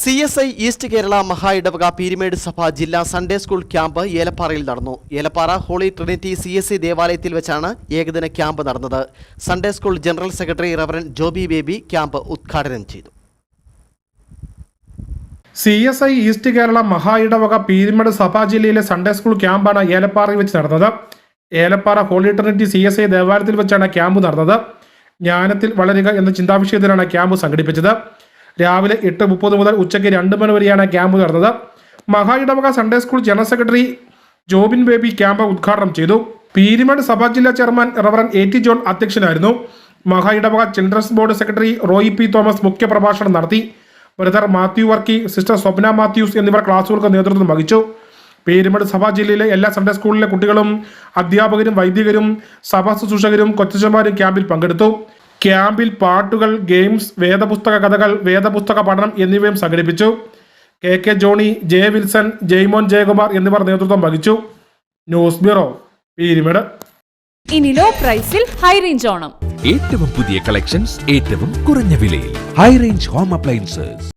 C S I East Kerala മഹാ ഇടവക പീരിമേട് സഭ ജില്ലാ സൺഡേ സ്കൂൾ ക്യാമ്പ് ഏലപ്പാറയിൽ നടന്നു. Elappara Holy Trinity C S I ദേവാലയത്തിൽ വെച്ചാണ് ഏകദിന ക്യാമ്പ് നടന്നത്. Sunday school general secretary reverend Joby Baby camp ഉദ്ഘാടനം ചെയ്തു. C S I East Kerala മഹാ ഇടവക പീരിമേട് സഭാ ജില്ലയിലെ സൺഡേ സ്കൂൾ ക്യാമ്പാണ് ഏലപ്പാറയിൽ വെച്ച് നടന്നത്. Elappara Holy Trinity C S I ദേവാലയത്തിൽ വെച്ചാണ് ക്യാമ്പ് നടന്നത്. ജ്ഞാനത്തിൽ വളരുക എന്ന ചിന്താവിഷയത്തിലാണ് ക്യാമ്പ് സംഘടിപ്പിച്ചത്. രാവിലെ എട്ട് മുപ്പത് മുതൽ ഉച്ചയ്ക്ക് രണ്ട് മണി വരെയാണ് ക്യാമ്പ് നടന്നത്. മഹായിടവക Sunday school general secretary Jobin Baby camp ഉദ്ഘാടനം ചെയ്തു. പീരുമേട് സഭാ ജില്ലാ chairman reverend A T John അധ്യക്ഷനായിരുന്നു. മഹായിടവക children's board secretary Roy P Thomas മുഖ്യപ്രഭാഷണം നടത്തി. Brother Mathew Varkey sister Swapna Mathews എന്നിവർ ക്ലാസുകൾക്ക് നേതൃത്വം വഹിച്ചു. പേരുമട് സഭാ ജില്ലയിലെ എല്ലാ സൺഡേ സ്കൂളിലെ കുട്ടികളും അധ്യാപകരും വൈദികരും സഭാ ശുശ്രൂഷകരും കൊച്ചച്ചന്മാരും ക്യാമ്പിൽ പങ്കെടുത്തു. ക്യാമ്പിൽ പാട്ടുകൾ ഗെയിംസ് വേദപുസ്തക കഥകൾ വേദപുസ്തക പഠനം എന്നിവയും സംഘടിപ്പിച്ചു. K K Johny J Wilson Jaimon Jayakumar എന്നിവർ നേതൃത്വം വഹിച്ചു. News bureau Peermade. ഇനി ലോ പ്രൈസിൽ ഹൈ റേഞ്ച് ഓണം. ഏറ്റവും പുതിയ കളക്ഷൻസ് ഏറ്റവും കുറഞ്ഞ വിലയിൽ. High range home appliances